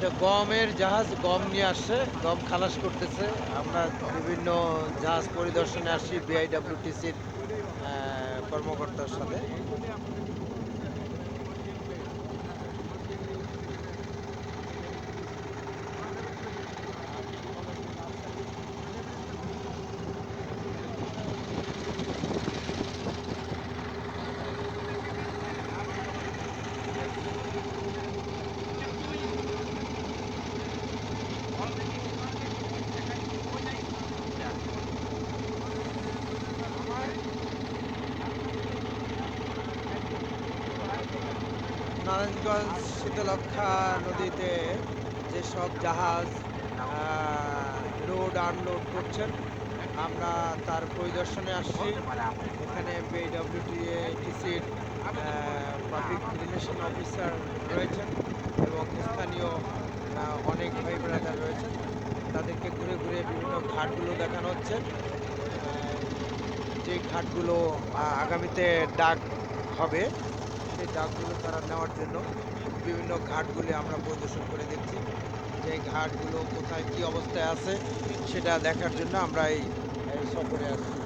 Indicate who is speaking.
Speaker 1: যে গমের জাহাজ, গম নিয়ে আসছে, গম খালাস করতেছে। আমরা বিভিন্ন জাহাজ পরিদর্শনে আসছি বিআইডব্লিউটিসির কর্মকর্তার সাথে। নারায়ণগঞ্জ শীতলক্ষা নদীতে যেসব জাহাজ লোড আনলোড করছেন, আমরা তার পরিদর্শনে আসছি। এখানে বিডব্লিউটিসির পাবলিক রিলেশন অফিসার রয়েছেন এবং স্থানীয় অনেক ভাই ব্রাদার রয়েছেন। তাদেরকে ঘুরে ঘুরে বিভিন্ন ঘাটগুলো দেখানো হচ্ছে। যে ঘাটগুলো আগামীতে ডাক হবে সেই ডাকগুলো তারা নেওয়ার জন্য বিভিন্ন ঘাটগুলি আমরা পরিদর্শন করে দেখছি। যে ঘাটগুলো কোথায় কি অবস্থায় আছে, সেটা দেখার জন্য আমরা এই এই সফরে আসছি